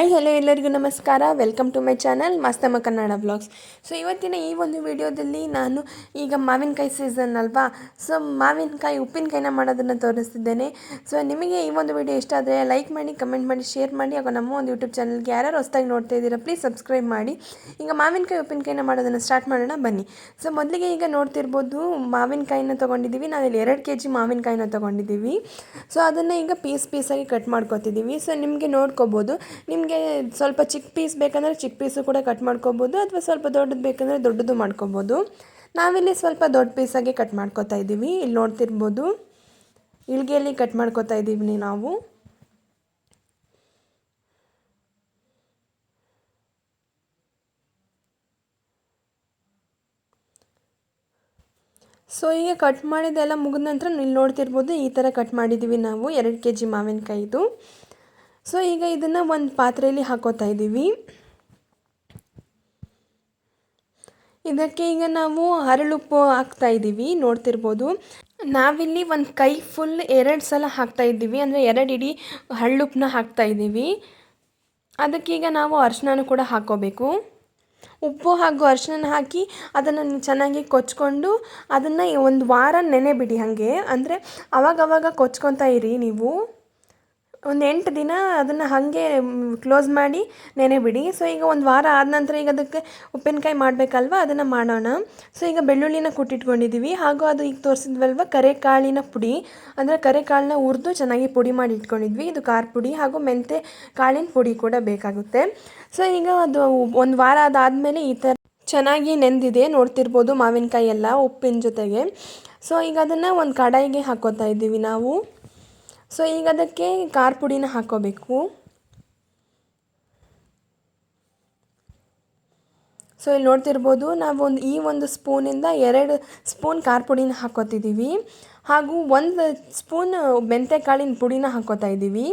Hi hello ಎಲ್ಲರಿಗೂ ನಮಸ್ಕಾರ. Welcome to my channel Mastamma Kannada blogs so ಇವತ್ತಿನ ಈ ಒಂದು ವಿಡಿಯೋದಲ್ಲಿ ನಾನು ಈಗ ಮಾವಿನಕಾಯಿ ಸೀಸನ್ ಅಲ್ವಾ? ಸೊ ಮಾವಿನಕಾಯಿ, ಉಪ್ಪಿನಕಾಯಿನ ಮಾಡೋದನ್ನು ತೋರಿಸ್ತಿದ್ದೇನೆ. ಸೊ ನಿಮಗೆ ಈ ಒಂದು ವಿಡಿಯೋ ಇಷ್ಟ ಆದರೆ ಲೈಕ್ ಮಾಡಿ ಕಮೆಂಟ್ ಮಾಡಿ ಶೇರ್ ಮಾಡಿ, ಹಾಗೂ ನಮ್ಮ ಒಂದು ಯೂಟ್ಯೂಬ್ ಚಾನಲ್ಗೆ ಯಾರು ಹೊಸದಾಗಿ ನೋಡ್ತಾ ಇದ್ದೀರಾ ಪ್ಲೀಸ್ ಸಬ್ಸ್ಕ್ರೈಬ್ ಮಾಡಿ. ಈಗ ಮಾವಿನಕಾಯಿ, ಉಪ್ಪಿನಕಾಯಿನ ಮಾಡೋದನ್ನು ಸ್ಟಾರ್ಟ್ ಮಾಡೋಣ, ಬನ್ನಿ. ಸೊ ಮೊದಲಿಗೆ ಈಗ ನೋಡ್ತಿರ್ಬೋದು, ಮಾವಿನಕಾಯಿನ ತೊಗೊಂಡಿದ್ದೀವಿ. ನಾವಿಲ್ಲಿ ಎರಡು ಕೆ ಜಿ ಮಾವಿನಕಾಯಿನ ತೊಗೊಂಡಿದ್ದೀವಿ. ಸೊ ಅದನ್ನು ಈಗ ಪೀಸ್ ಪೀಸಾಗಿ ಕಟ್ ಮಾಡ್ಕೊತಿದ್ದೀವಿ. ಸೊ ನಿಮಗೆ ನೋಡ್ಕೋಬೋದು. ನಿಮಗೆ ಸ್ವಲ್ಪ ಚಿಕ್ಕ ಪೀಸ್ ಬೇಕಂದರೆ ಚಿಕ್ಕ ಪೀಸು ಕೂಡ ಕಟ್ ಮಾಡ್ಕೊಬೋದು ಅಥವಾ ಸ್ವಲ್ಪ ದೊಡ್ಡದು ಬೇಕಂದರೆ ದೊಡ್ಡದು ಮಾಡ್ಕೊಬೋದು. ನಾವಿಲ್ಲಿ ಸ್ವಲ್ಪ ದೊಡ್ಡ ಪೀಸಾಗಿ ಕಟ್ ಮಾಡ್ಕೋತಾ ಇದ್ದೀವಿ. ಇಲ್ಲಿ ನೋಡ್ತಿರ್ಬೋದು. ಇಳಿಗೆಯಲ್ಲಿ ಕಟ್ ಮಾಡ್ಕೋತಾ ಇದ್ದೀವಿ ನಾವು. ಸೊ ಈಗ ಕಟ್ ಮಾಡಿದೆಲ್ಲ ಮುಗಿದ ನಂತರ ಇಲ್ಲಿ ನೋಡ್ತಿರ್ಬೋದು ಈ ಥರ ಕಟ್ ಮಾಡಿದ್ದೀವಿ ನಾವು. ಎರಡು ಕೆ ಜಿ ಮಾವಿನಕಾಯಿದು. ಸೊ ಈಗ ಇದನ್ನು ಒಂದು ಪಾತ್ರೆಯಲ್ಲಿ ಹಾಕೋತಾ ಇದ್ದೀವಿ ಇದಕ್ಕೆ ಈಗ ನಾವು ಹರಳುಪ್ಪು ಹಾಕ್ತಾ ಇದ್ದೀವಿ ನೋಡ್ತಿರ್ಬೋದು. ನಾವಿಲ್ಲಿ ಒಂದು ಕೈ ಫುಲ್ ಎರಡು ಸಲ ಹಾಕ್ತಾ ಇದ್ದೀವಿ, ಅಂದರೆ ಎರಡು ಇಡೀ ಹಳ್ಳುಪ್ಪನ್ನ ಹಾಕ್ತಾ ಇದ್ದೀವಿ ಅದಕ್ಕೀಗ ನಾವು ಅರಿಶಿನ ಕೂಡ ಹಾಕೋಬೇಕು. ಉಪ್ಪು ಹಾಗೂ ಅರಿಶಿನ ಹಾಕಿ ಅದನ್ನು ಚೆನ್ನಾಗಿ ಕೊಚ್ಕೊಂಡು ಅದನ್ನು ಒಂದು ವಾರ ನೆನೆ ಬಿಡಿ ಹಾಗೆ. ಅಂದರೆ ಅವಾಗವಾಗ ಕೊಚ್ಕೊತಾ ಇರಿ ನೀವು. ಒಂದು ಎಂಟು ದಿನ ಅದನ್ನು ಹಾಗೆ ಕ್ಲೋಸ್ ಮಾಡಿ ನೆನೆ ಬಿಡಿ. ಸೊ ಈಗ ಒಂದು ವಾರ ಆದ ನಂತರ ಈಗ ಅದಕ್ಕೆ ಉಪ್ಪಿನಕಾಯಿ ಮಾಡಬೇಕಲ್ವ? ಅದನ್ನು ಮಾಡೋಣ. ಸೊ ಈಗ ಬೆಳ್ಳುಳ್ಳಿನ ಕುಟ್ಟಿಟ್ಕೊಂಡಿದ್ದೀವಿ ಹಾಗೂ ಅದು ಈಗ ತೋರಿಸಿದ್ವಲ್ವ? ಕರೆಕಾಳಿನ ಪುಡಿ. ಅಂದರೆ ಕರೆಕಾಳನ್ನ ಹುರಿದು ಚೆನ್ನಾಗಿ ಪುಡಿ ಮಾಡಿ ಇಟ್ಕೊಂಡಿದ್ವಿ. ಇದು ಖಾರ ಪುಡಿ ಹಾಗೂ ಮೆಂತೆ ಕಾಳಿನ ಪುಡಿ ಕೂಡ ಬೇಕಾಗುತ್ತೆ. ಸೊ ಈಗ ಅದು ಒಂದು ವಾರ ಅದಾದಮೇಲೆ ಈ ಥರ ಚೆನ್ನಾಗಿ ನೆಂದಿದೆ. ನೋಡ್ತಿರ್ಬೋದು ಮಾವಿನಕಾಯಿ ಎಲ್ಲ ಉಪ್ಪಿನ ಜೊತೆಗೆ. ಸೊ ಈಗ ಅದನ್ನು ಒಂದು ಕಡಾಯಿಗೆ ಹಾಕೋತಾ ಇದ್ದೀವಿ ನಾವು. ಸೊ ಈಗ ಅದಕ್ಕೆ ಖಾರ ಪುಡಿನ ಹಾಕೋಬೇಕು. ಸೊ ಇಲ್ಲಿ ನೋಡ್ತಿರ್ಬೋದು ನಾವು ಈ ಒಂದು ಸ್ಪೂನಿಂದ ಎರಡು ಸ್ಪೂನ್ ಖಾರ ಪುಡಿನ ಹಾಕೋತಿದ್ದೀವಿ ಹಾಗೂ ಒಂದು ಸ್ಪೂನ್ ಮೆಂತೆಕಾಳಿನ ಪುಡಿನ ಹಾಕೋತಾ ಇದ್ದೀವಿ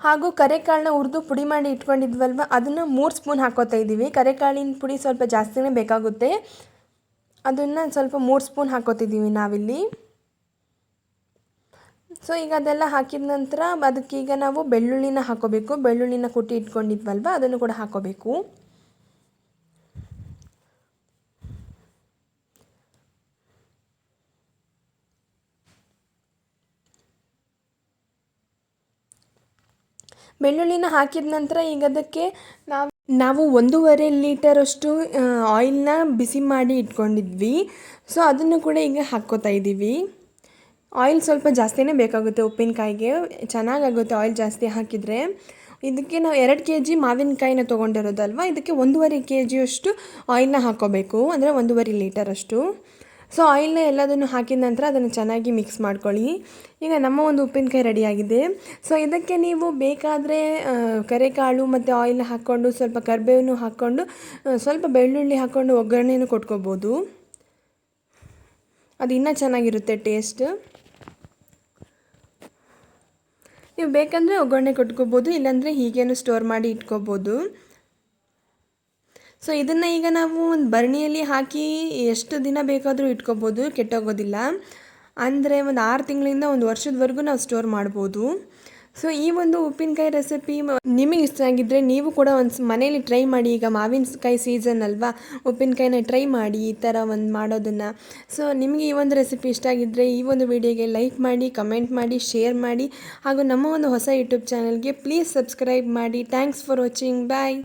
ಹಾಗೂ ಕರೆಕಾಳನ್ನ ಹುರಿದು ಪುಡಿ ಮಾಡಿ ಇಟ್ಕೊಂಡಿದ್ವಲ್ವ, ಅದನ್ನು ಮೂರು ಸ್ಪೂನ್ ಹಾಕೋತಾ ಇದ್ದೀವಿ ಕರೆಕಾಳಿನ ಪುಡಿ ಸ್ವಲ್ಪ ಜಾಸ್ತಿನೇ ಬೇಕಾಗುತ್ತೆ. ಅದನ್ನು ಸ್ವಲ್ಪ ಮೂರು ಸ್ಪೂನ್ ಹಾಕೋತಿದ್ದೀವಿ ನಾವಿಲ್ಲಿ. ಸೊ ಈಗ ಅದೆಲ್ಲ ಹಾಕಿದ ನಂತರ ಅದಕ್ಕೀಗ ನಾವು ಬೆಳ್ಳುಳ್ಳಿನ ಹಾಕೋಬೇಕು. ಬೆಳ್ಳುಳ್ಳಿನ ಕುಟ್ಟಿ ಇಟ್ಕೊಂಡಿದ್ವಲ್ವ? ಅದನ್ನು ಕೂಡ ಹಾಕೋಬೇಕು. ಬೆಳ್ಳುಳ್ಳಿನ ಹಾಕಿದ ನಂತರ ಈಗ ಅದಕ್ಕೆ ನಾವು ನಾವು ಒಂದೂವರೆ ಲೀಟರಷ್ಟು ಆಯಿಲ್ನ ಬಿಸಿ ಮಾಡಿ ಇಟ್ಕೊಂಡಿದ್ವಿ. ಸೊ ಅದನ್ನು ಕೂಡ ಈಗ ಹಾಕ್ಕೋತಾ ಇದ್ದೀವಿ ಆಯಿಲ್ ಸ್ವಲ್ಪ ಜಾಸ್ತಿನೇ ಬೇಕಾಗುತ್ತೆ ಉಪ್ಪಿನಕಾಯಿಗೆ. ಚೆನ್ನಾಗಾಗುತ್ತೆ ಆಯಿಲ್ ಜಾಸ್ತಿ ಹಾಕಿದರೆ. ಇದಕ್ಕೆ ನಾವು ಎರಡು ಕೆ ಜಿ ಮಾವಿನಕಾಯಿನ ತೊಗೊಂಡಿರೋದಲ್ವ? ಇದಕ್ಕೆ ಒಂದೂವರೆ ಕೆ ಜಿಯಷ್ಟು ಆಯಿಲ್ನ ಹಾಕ್ಕೋಬೇಕು ಅಂದರೆ ಒಂದೂವರೆ ಲೀಟರಷ್ಟು ಸೊ, ಆಯಿಲ್ನ ಎಲ್ಲದನ್ನು ಹಾಕಿದ ನಂತರ ಅದನ್ನು ಚೆನ್ನಾಗಿ ಮಿಕ್ಸ್ ಮಾಡ್ಕೊಳ್ಳಿ. ಈಗ ನಮ್ಮ ಒಂದು ಉಪ್ಪಿನಕಾಯಿ ರೆಡಿಯಾಗಿದೆ. ಸೊ, ಇದಕ್ಕೆ ನೀವು ಬೇಕಾದರೆ ಕರೆಕಾಳು ಮತ್ತು ಆಯಿಲ್ ಹಾಕ್ಕೊಂಡು, ಸ್ವಲ್ಪ ಕರಿಬೇವನ್ನು ಹಾಕ್ಕೊಂಡು ಸ್ವಲ್ಪ ಬೆಳ್ಳುಳ್ಳಿ ಹಾಕ್ಕೊಂಡು ಒಗ್ಗರಣೆಯನ್ನು ಕೊಟ್ಕೋಬೋದು. ಅದು ಇನ್ನೂ ಚೆನ್ನಾಗಿರುತ್ತೆ ಟೇಸ್ಟ್. ನೀವು ಬೇಕಂದರೆ ಒಗ್ಗರಣೆ ಕೊಟ್ಕೋಬೋದು, ಇಲ್ಲಾಂದರೆ ಹೀಗೇನು ಸ್ಟೋರ್ ಮಾಡಿ ಇಟ್ಕೋಬೋದು. ಸೊ ಇದನ್ನು ಈಗ ನಾವು ಒಂದು ಬರಣಿಯಲ್ಲಿ ಹಾಕಿ ಎಷ್ಟು ದಿನ ಬೇಕಾದರೂ ಇಟ್ಕೋಬೋದು, ಕೆಟ್ಟೋಗೋದಿಲ್ಲ. ಅಂದರೆ ಒಂದು ಆರು ತಿಂಗಳಿಂದ ಒಂದು ವರ್ಷದವರೆಗೂ ನಾವು ಸ್ಟೋರ್ ಮಾಡ್ಬೋದು. ಸೊ ಈ ಒಂದು ಉಪ್ಪಿನಕಾಯಿ ರೆಸಿಪಿ ನಿಮಗೆ ಇಷ್ಟ ಆಗಿದ್ದರೆ ನೀವು ಕೂಡ ಒಂದು ಮನೇಲಿ ಟ್ರೈ ಮಾಡಿ, ಈಗ ಮಾವಿನಕಾಯಿ ಸೀಸನ್ ಅಲ್ವಾ? ಉಪ್ಪಿನಕಾಯಿನ ಟ್ರೈ ಮಾಡಿ, ಈ ಥರ ಒಂದು ಮಾಡೋದನ್ನು. ಸೊ ನಿಮಗೆ ಈ ಒಂದು ರೆಸಿಪಿ ಇಷ್ಟ ಆಗಿದ್ದರೆ ಈ ಒಂದು ವಿಡಿಯೋಗೆ ಲೈಕ್ ಮಾಡಿ ಕಮೆಂಟ್ ಮಾಡಿ ಶೇರ್ ಮಾಡಿ, ಹಾಗೂ ನಮ್ಮ ಒಂದು ಹೊಸ ಯೂಟ್ಯೂಬ್ ಚಾನಲ್ಗೆ ಪ್ಲೀಸ್ ಸಬ್ಸ್ಕ್ರೈಬ್ ಮಾಡಿ. Thanks for watching bye